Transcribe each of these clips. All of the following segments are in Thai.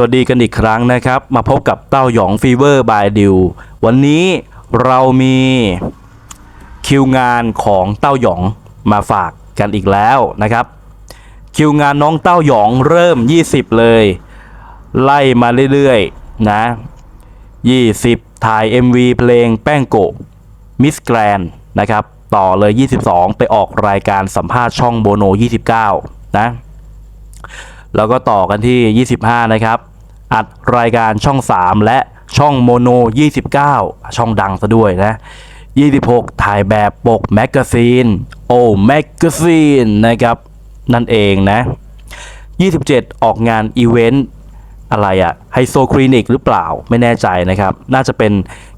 สวัสดีกันอีกครั้งนะครับ มาพบกับเต้าหยองฟีเวอร์บายดิววันนี้เรามีคิวงานของเต้าหยองมาฝากกันอีกแล้วนะครับ คิวงานน้องเต้าหยองเริ่ม 20 เลย ไล่มาเรื่อยๆ นะ 20 ถ่าย MV เพลงแป้งโกะมิสแกรนนะครับ ต่อเลย 22 ไปออกรายการสัมภาษณ์ช่องโบโน 29 นะ แล้วก็ต่อกันที่ 25 นะครับ อัดรายการช่อง 3 และช่องโมโน 29 ช่องดังซะด้วยนะ 26 ถ่ายแบบปกแมกกาซีน โอ้แมกกาซีนนะครับ นั่นเองนะ 27 ออกงานอีเวนต์อะไรอะไฮโซคลินิกหรือเปล่าไม่แน่ใจนะครับ น่าจะเป็น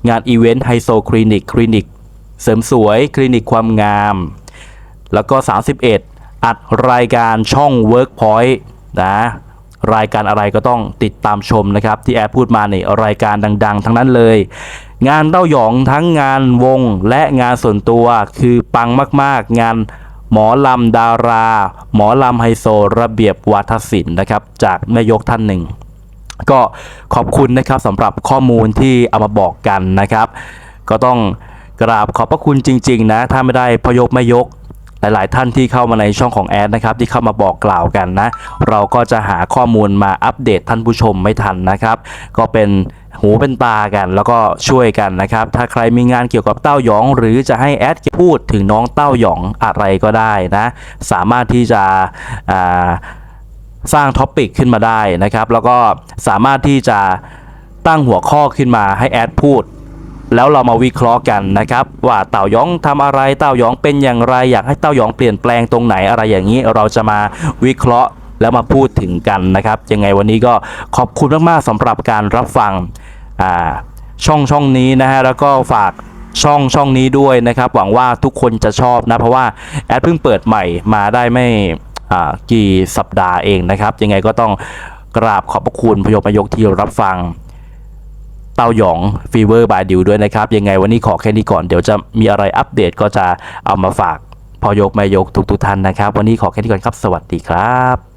งานอีเวนต์ไฮโซคลินิกคลินิก เสริมสวยคลินิกความงาม แล้วก็ 31 อัดรายการช่อง Workpoint นะรายการอะไรก็ต้องติดตามชมนะครับ ที่แอดพูดมาเนี่ยรายการดัง ๆ ทั้งนั้นเลย งานเต้าหยองทั้งงานวงและงานส่วนตัวคือปังมากๆ งานหมอลำดารา หมอลำไฮโซระเบียบวัฒศิลป์นะครับ จากแม่ยกท่านหนึ่ง ก็ขอบคุณนะครับสำหรับข้อมูลที่เอามาบอกกันนะครับ ก็ต้องกราบขอบพระคุณจริง ๆ นะ ถ้าไม่ได้พยกไม่ยก หลาย ๆ ท่านที่เข้ามาในช่องของแอดนะครับที่เข้ามาบอกกล่าวกันนะ เราก็จะหาข้อมูลมาอัปเดตท่านผู้ชมไม่ทันนะครับ ก็เป็นหูเป็นตากันแล้วก็ช่วยกันนะครับ ถ้าใครมีงานเกี่ยวกับเต้าหยอง หรือจะให้แอดพูดถึงน้องเต้าหยองอะไรก็ได้นะ สามารถที่จะสร้างท็อปิกขึ้นมาได้นะครับ แล้วก็สามารถที่จะตั้งหัวข้อขึ้นมาให้แอดพูด แล้วเรามาวิเคราะห์กันนะครับ ว่าเต่ายองทำอะไรเต่ายองเป็นอย่างไร อยากให้เต่ายองเปลี่ยนแปลงตรงไหนอะไรอย่างนี้เราจะมาวิเคราะห์แล้วมาพูดถึงกันนะครับ ยังไงวันนี้ก็ขอบคุณมากๆสำหรับการรับฟังช่องช่องนี้นะฮะแล้วก็ฝากช่องช่องนี้ด้วยนะครับ หวังว่าทุกคนจะชอบนะเพราะว่าแอดเพิ่งเปิดใหม่มาได้ไม่กี่สัปดาห์เองนะครับ ยังไงก็ต้องกราบขอบพระคุณพยมยกที่รับฟัง เต้าหยองฟีเวอร์บายดิวด้วยนะครับ ยังไงวันนี้ขอแค่นี้ก่อนเดี๋ยวจะมีอะไรอัปเดตก็จะเอามาฝากพอยกไม่ยกทุกๆท่านนะครับ วันนี้ขอแค่นี้ก่อนครับ สวัสดีครับ